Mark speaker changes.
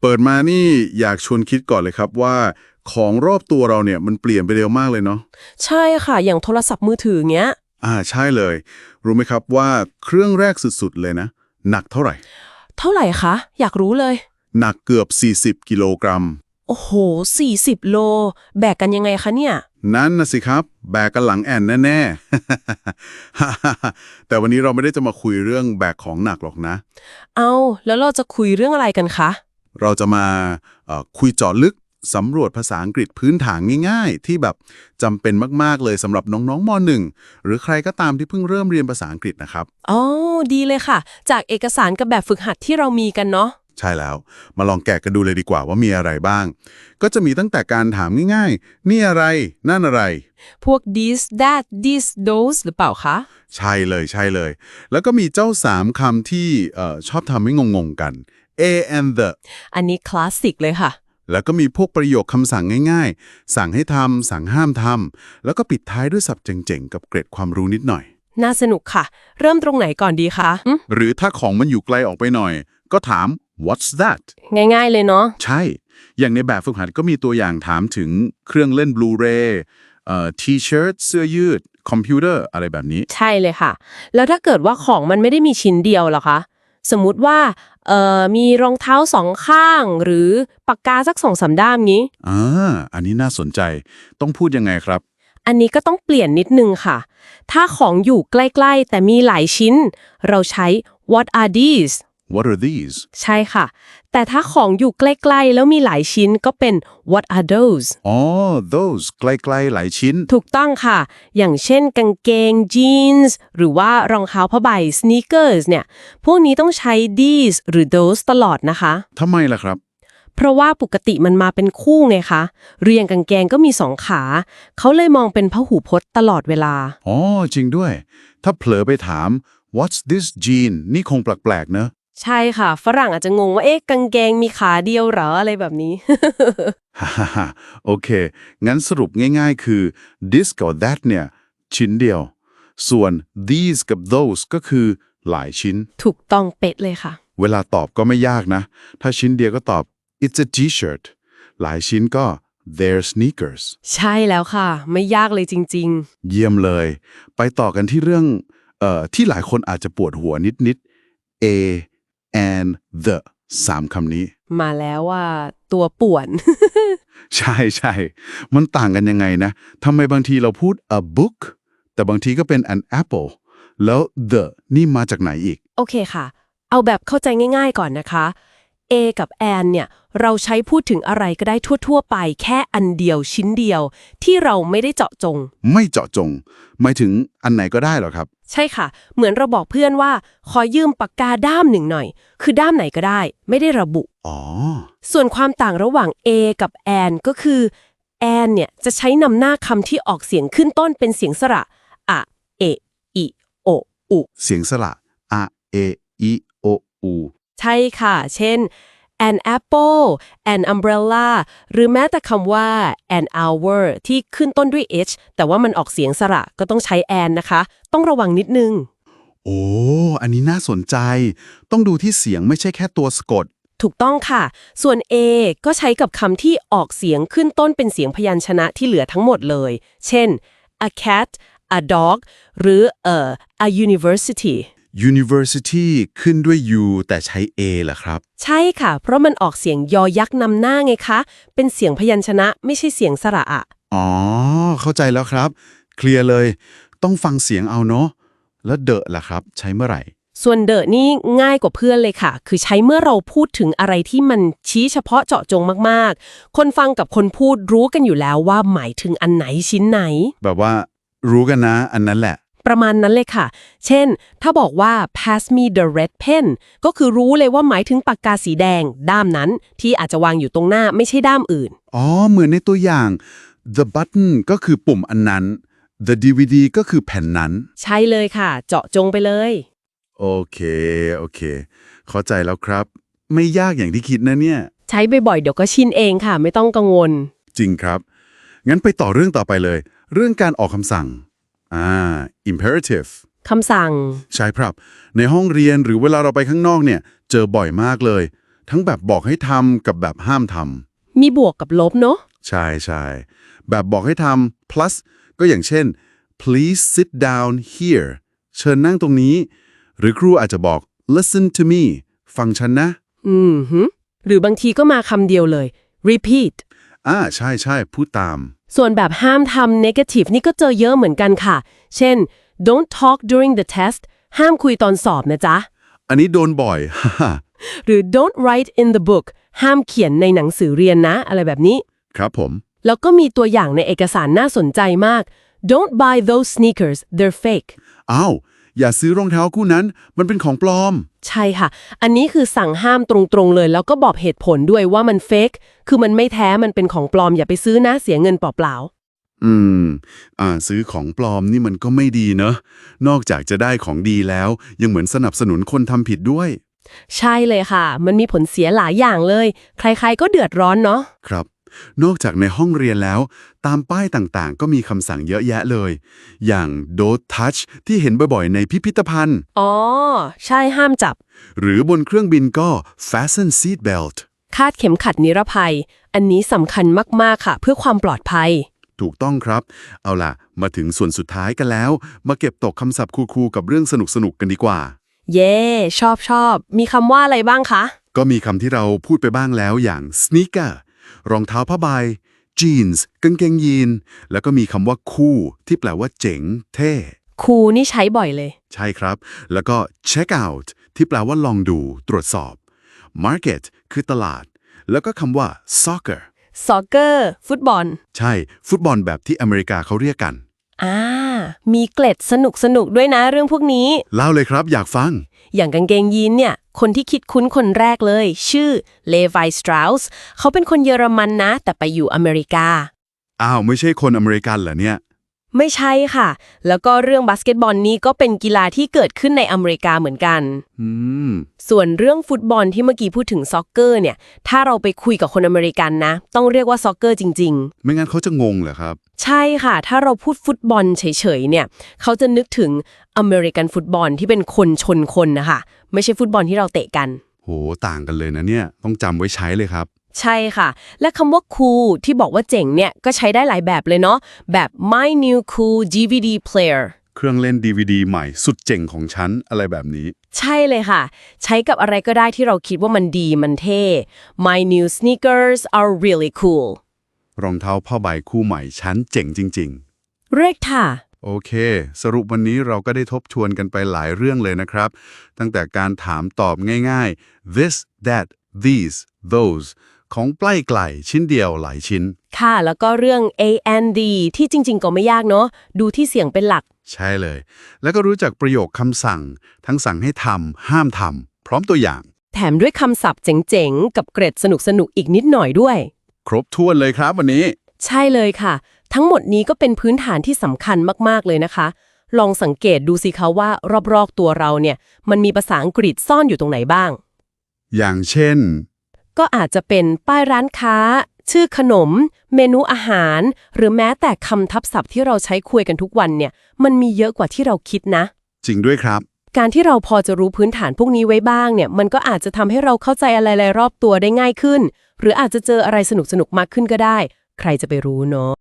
Speaker 1: เปิดมานี่อยากชวนคิดก่อนเลยครับว่า ของรอบตัวเราเนี่ยมันเปลี่ยนไปเร็วมากเลยเนาะ
Speaker 2: ใช่ค่ะ อย่างโทรศัพท์มือถือเงี้ย
Speaker 1: อ่าใช่เลย รู้ไหมครับว่าเครื่องแรกสุดๆเลยนะ หนักเท่าไหร่
Speaker 2: เท่าไหร่คะ อยากรู้เลย
Speaker 1: หนักเกือบ 40 กิโลกรัม
Speaker 2: โอ้โห 40 โล แบกกันยังไงคะเนี่ย
Speaker 1: นั่นนะสิครับ แบกกันหลังแอนแน่ๆ แต่วันนี้เราไม่ได้จะมาคุยเรื่องแบกของหนักหรอกนะ
Speaker 2: เอาแล้วเราจะคุยเรื่องอะไรกันคะ
Speaker 1: เราจะมาเอ่อคุยเจาะลึกสำรวจภาษาอังกฤษพื้นฐานง่ายๆ ที่แบบจำเป็นมากๆเลยสำหรับน้องๆม .1 หรือใครก็ตามที่เพิ่งเริ่มเรียนภาษาอังกฤษนะครับ
Speaker 2: อ๋อดีเลยค่ะ จากเอกสารกับแบบฝึกหัดที่เรามีกันเนาะ
Speaker 1: ใช่แล้ว มาลองแกะกันดูเลยดีกว่าว่ามีอะไรบ้าง ก็จะมีตั้งแต่การถามง่ายๆ นี่อะไร นั่นอะไร
Speaker 2: พวก this that this those หรือเปล่าคะ
Speaker 1: ใช่เลยใช่เลย แล้วก็มีเจ้าสามคำที่เอ่อชอบทำให้งงๆกัน a and the
Speaker 2: อันนี้คลาสสิกเลยค่ะ
Speaker 1: แล้วก็มีพวกประโยคคำสั่งง่ายๆ สั่งให้ทำสั่งห้ามทำแล้วก็ปิดท้ายด้วยศัพท์เจ๋งๆ กับเกร็ดความรู้นิดหน่อย
Speaker 2: น่าสนุกค่ะ เริ่มตรงไหนก่อนดีคะหึ
Speaker 1: หรือถ้าของมันอยู่ไกลออกไปหน่อย ก็ถาม what's that
Speaker 2: ง่ายๆเลยเนาะ
Speaker 1: ใช่ อย่างในแบบฝึกหัดก็มีตัวอย่างถามถึงเครื่องเล่นบลูเรย์เอ่อทีเชิ้ตเสื้อยืด คอมพิวเตอร์อะไรแบบนี้
Speaker 2: ใช่เลยค่ะ แล้วถ้าเกิดว่าของมันไม่ได้มีชิ้นเดียวล่ะคะ สมมุติว่าเอ่อมีรองเท้าสองข้าง หรือปากกาสักสองสามด้ามงี้
Speaker 1: อ่า อันนี้น่าสนใจ ต้องพูดยังไงครับ
Speaker 2: อันนี้ก็ต้องเปลี่ยนนิดนึงค่ะ ถ้าของอยู่ใกล้ ๆ แต่มีหลายชิ้น เราใช้ what are these
Speaker 1: What are these
Speaker 2: ใช่ค่ะ แต่ถ้าของอยู่ใกล้ๆ แล้วมีหลายชิ้นก็เป็น what are those
Speaker 1: อ๋อ those ใกล้ๆ หลายชิ้น
Speaker 2: ถูกต้องค่ะ อย่างเช่นกางเกง jeans หรือว่ารองเท้าผ้าใบ sneakers เนี่ย พวกนี้ต้องใช้ these หรือ those ตลอดนะคะ
Speaker 1: ทำไมล่ะครับ
Speaker 2: เพราะว่าปกติมันมาเป็นคู่ไงคะ เรียงกางเกงก็มีสองขา เขาเลยมองเป็นพหูพจน์ตลอดเวลา
Speaker 1: อ๋อ จริงด้วย ถ้าเผลอไปถาม what's this jean นี่คงแปลกๆเนอะ
Speaker 2: ใช่ค่ะ ฝรั่งอาจจะงงว่าเอ๊ะกางเกงมีขาเดียวเหรออะไรแบบนี้
Speaker 1: ฮ่าฮ่าฮ่าโอเค งั้นสรุปง่ายๆคือ this กับ that เนี่ย ชิ้นเดียว ส่วน these กับ those ก็คือหลายชิ้น
Speaker 2: ถูกต้องเป๊ะเลยค่ะ
Speaker 1: เวลาตอบก็ไม่ยากนะ ถ้าชิ้นเดียวก็ตอบ it's a t-shirt หลายชิ้นก็ their sneakers
Speaker 2: ใช่แล้วค่ะ ไม่ยากเลยจริง
Speaker 1: เยี่ยมเลย ไปต่อกันที่เรื่องเอ่อที่หลายคนอาจจะปวดหัวนิดๆ a and the สามคำนี้
Speaker 2: ๆมาแล้วว่าตัวป่วน
Speaker 1: ใช่ใช่มันต่างกันยังไงนะทำไมบางทีเราพูด a book แต่บางทีก็เป็น an apple แล้ว the นี่มาจากไหนอีก
Speaker 2: โอเคค่ะ เอาแบบเข้าใจง่ายๆก่อนนะคะ A กับ a n เนี่ยเราใช้พูดถึงอะไรก็ได้ทั่ว ๆ ไป แค่อันเดียวชิ้นเดียว ที่เราไม่ได้เจาะจง
Speaker 1: ไม่เจาะจง หมายถึงอันไหนก็ได้เหรอครับ
Speaker 2: ใช่ค่ะ เหมือนเราบอกเพื่อนว่า ขอยืมปากกาด้ามหนึ่งหน่อย คือด้ามไหนก็ได้ ไม่ได้ระบุ
Speaker 1: อ๋อ
Speaker 2: ส่วนความต่างระหว่าง A กับ an ก็คือ an เนี่ยจะใช้นำหน้าคำที่ออกเสียงขึ้นต้นเป็นเสียงสระอะเออิโออุ
Speaker 1: เสียงสระ a a e o u
Speaker 2: ใช่ค่ะ เช่น an apple an umbrella หรือแม้แต่คำว่า an hour ที่ขึ้นต้นด้วย h แต่ว่ามันออกเสียงสระก็ต้องใช้ an นะคะ ต้องระวังนิดนึง
Speaker 1: โอ้ อันนี้น่าสนใจ ต้องดูที่เสียงไม่ใช่แค่ตัวสะกด
Speaker 2: ถูกต้องค่ะ ส่วน a ก็ใช้กับคำที่ออกเสียงขึ้นต้นเป็นเสียงพยัญชนะที่เหลือทั้งหมดเลย เช่น a cat a dog หรือเอ่อ a university
Speaker 1: University ขึ้นด้วย u แต่ใช้ a เหรอครับ
Speaker 2: ใช่ค่ะ เพราะมันออกเสียงยอยักษ์นำหน้าไงคะ เป็นเสียงพยัญชนะไม่ใช่เสียงสระอะ
Speaker 1: อ๋อ เข้าใจแล้วครับ เคลียร์เลย ต้องฟังเสียงเอาเนาะแล้วเดอะล่ะครับ ใช้เมื่อไหร่
Speaker 2: ส่วนเดอะนี่ง่ายกว่าเพื่อนเลยค่ะ คือใช้เมื่อเราพูดถึงอะไรที่มันชี้เฉพาะเจาะจงมากๆ คนฟังกับคนพูดรู้กันอยู่แล้วว่าหมายถึงอันไหนชิ้นไหน
Speaker 1: แบบว่า รู้กันนะ อันนั้นแหละ
Speaker 2: ประมาณนั้นเลยค่ะ เช่น ถ้าบอกว่า pass me the red pen ก็คือรู้เลยว่าหมายถึงปากกาสีแดง ด้ามนั้นที่อาจจะวางอยู่ตรงหน้าไม่ใช่ด้ามอื่น
Speaker 1: อ๋อ เหมือนในตัวอย่าง the button ก็คือปุ่มอันนั้น the DVD ก็คือแผ่นนั้น
Speaker 2: ใช่เลยค่ะ เจาะจงไปเลย
Speaker 1: โอเค โอเค เข้าใจแล้วครับ ไม่ยากอย่างที่คิดนะเนี่ย
Speaker 2: ใช้บ่อยๆเดี๋ยวก็ชินเองค่ะ ไม่ต้องกังวล
Speaker 1: จริงครับ งั้นไปต่อเรื่องต่อไปเลย เรื่องการออกคำสั่ง อ่า imperative
Speaker 2: คำสั่ง
Speaker 1: ใช่ครับ ในห้องเรียนหรือเวลาเราไปข้างนอกเนี่ย เจอบ่อยมากเลย ทั้งแบบบอกให้ทำกับแบบห้ามทำ
Speaker 2: มีบวกกับลบเนาะ
Speaker 1: ใช่ใช่แบบบอกให้ทำ plus ก็อย่างเช่น please sit down here เชิญนั่งตรงนี้ หรือครูอาจจะบอก listen to me ฟังฉันนะ
Speaker 2: อืมฮึหรือบางทีก็มาคำเดียวเลย repeat
Speaker 1: อ่าใช่ใช่พูดตาม
Speaker 2: ส่วนแบบห้ามทำ negative นี่ก็เจอเยอะเหมือนกันค่ะ เช่น don't talk during the test ห้ามคุยตอนสอบนะจ๊ะ
Speaker 1: อันนี้โดนบ่อย
Speaker 2: หรือ don't write in the book ห้ามเขียนในหนังสือเรียนนะ อะไรแบบนี้
Speaker 1: ครับผม
Speaker 2: แล้วก็มีตัวอย่างในเอกสารน่าสนใจมาก don't buy those sneakers they're fake
Speaker 1: อ้าว อย่าซื้อรองเท้าคู่นั้น มันเป็นของปลอม
Speaker 2: ใช่ค่ะ อันนี้คือสั่งห้ามตรงๆเลย แล้วก็บอกเหตุผลด้วยว่ามันเฟกคือมันไม่แท้ มันเป็นของปลอมอย่าไปซื้อนะ เสียเงินเปล่า
Speaker 1: อืม อ่า ซื้อของปลอมนี่มันก็ไม่ดีเนอะ นอกจากจะได้ของดีแล้ว ยังเหมือนสนับสนุนคนทำผิดด้วย
Speaker 2: ๆใช่เลยค่ะ มันมีผลเสียหลายอย่างเลย ใครๆก็เดือดร้อนเนาะ
Speaker 1: ครับ นอกจากในห้องเรียนแล้ว ตามป้ายต่างๆ ก็มีคำสั่งเยอะแยะเลย อย่าง don't touch ที่เห็นบ่อยๆ ในพิพิธภัณฑ์
Speaker 2: อ๋อ ใช่ห้ามจับ
Speaker 1: หรือบนเครื่องบินก็ fasten seat belt
Speaker 2: คาดเข็มขัดนิรภัย อันนี้สำคัญมากๆค่ะ เพื่อความปลอดภัย
Speaker 1: ถูกต้องครับ เอาล่ะ มาถึงส่วนสุดท้ายกันแล้ว มาเก็บตกคำศัพท์คูลๆกับเรื่องสนุกๆกันดีกว่า
Speaker 2: เย่ชอบชอบ มีคำว่าอะไรบ้างคะ
Speaker 1: ก็มีคำที่เราพูดไปบ้างแล้วอย่าง sneaker รองเท้าผ้าใบ jeans กางเกงยีน แล้วก็มีคำว่า cool ที่แปลว่าเจ๋ง เท่
Speaker 2: ครูนี่ใช้บ่อยเลย
Speaker 1: ใช่ครับ แล้วก็ check out ที่แปลว่าลองดู ตรวจสอบ market คือตลาด แล้วก็คำว่า soccer
Speaker 2: สอกเกอร์ ฟุตบอล
Speaker 1: ใช่ ฟุตบอลแบบที่อเมริกาเขาเรียกกัน
Speaker 2: อ่า มีเกล็ดสนุกสนุกๆด้วยนะเรื่องพวกนี้
Speaker 1: เล่าเลยครับอยากฟัง
Speaker 2: อย่างกางเกงยีนเนี่ย คนที่คิดคุ้นคนแรกเลย ชื่อเลวีสตร u สเขาเป็นคนเยอรมันนะ แต่ไปอยู่อเมริกา
Speaker 1: อ้าว ไม่ใช่คนอเมริกันเหรอเนี่ย
Speaker 2: ไม่ใช่ค่ะ แล้วก็เรื่องบาสเกตบอลนี้ก็เป็นกีฬาที่เกิดขึ้นในอเมริกาเหมือนกัน
Speaker 1: อืม
Speaker 2: ส่วนเรื่องฟุตบอลที่เมื่อกี้พูดถึงซ็อกเกอร์เนี่ย ถ้าเราไปคุยกับคนอเมริกันนะ ต้องเรียกว่าซ็อกเกอร์จริงๆ
Speaker 1: ไม่งั้นเขาจะงงเหรอครับ
Speaker 2: ใช่ค่ะ ถ้าเราพูดฟุตบอลเฉยๆเนี่ย เขาจะนึกถึงอเมริกันฟุตบอลที่เป็นคนชนคนนะคะ ไม่ใช่ฟุตบอลที่เราเตะกัน
Speaker 1: โห ต่างกันเลยนะเนี่ย ต้องจำไว้ใช้เลยครับ
Speaker 2: ใช่ค่ะ และคำว่า cool ที่บอกว่าเจ๋งเนี่ย ก็ใช้ได้หลายแบบเลยเนาะ แบบ my new cool DVD player
Speaker 1: เครื่องเล่น DVD ใหม่สุดเจ๋งของฉัน อะไรแบบนี้
Speaker 2: ใช่เลยค่ะ ใช้กับอะไรก็ได้ที่เราคิดว่ามันดีมันเท่ my new sneakers are really cool
Speaker 1: รองเท้าผ้าใบคู่ใหม่ฉันเจ๋งจริง
Speaker 2: เรียกค่ะ
Speaker 1: ๆโอเค สรุปวันนี้เราก็ได้ทบทวนกันไปหลายเรื่องเลยนะครับ ตั้งแต่การถามตอบง่ายๆ this that these those ของใกล้ไกลชิ้นเดียวหลายชิ้น
Speaker 2: ค่ะ แล้วก็เรื่อง A and D ที่จริง ๆ ก็ไม่ยากเนาะดูที่เสียงเป็นหลัก
Speaker 1: ใช่เลย แล้วก็รู้จักประโยคคำสั่ง ทั้งสั่งให้ทำห้ามทำพร้อมตัวอย่าง
Speaker 2: แถมด้วยคำศัพท์เจ๋งๆ กับเกร็ดสนุกๆอีกนิดหน่อยด้วย
Speaker 1: ครบถ้วนเลยครับวันนี้
Speaker 2: ใช่เลยค่ะ ทั้งหมดนี้ก็เป็นพื้นฐานที่สำคัญมากๆเลยนะคะ ลองสังเกตดูสิคะว่ารอบๆตัวเราเนี่ย มันมีภาษาอังกฤษซ่อนอยู่ตรงไหนบ้าง
Speaker 1: อย่างเช่น
Speaker 2: ก็อาจจะเป็นป้ายร้านค้า ชื่อขนม เมนูอาหาร หรือแม้แต่คำทับศัพท์ที่เราใช้คุยกันทุกวันเนี่ย มันมีเยอะกว่าที่เราคิดนะ
Speaker 1: จริงด้วยครับ
Speaker 2: การที่เราพอจะรู้พื้นฐานพวกนี้ไว้บ้างเนี่ย มันก็อาจจะทำให้เราเข้าใจอะไรๆรอบตัวได้ง่ายขึ้น หรืออาจจะเจออะไรสนุกๆมากขึ้นก็ได้ ใครจะไปรู้เนาะ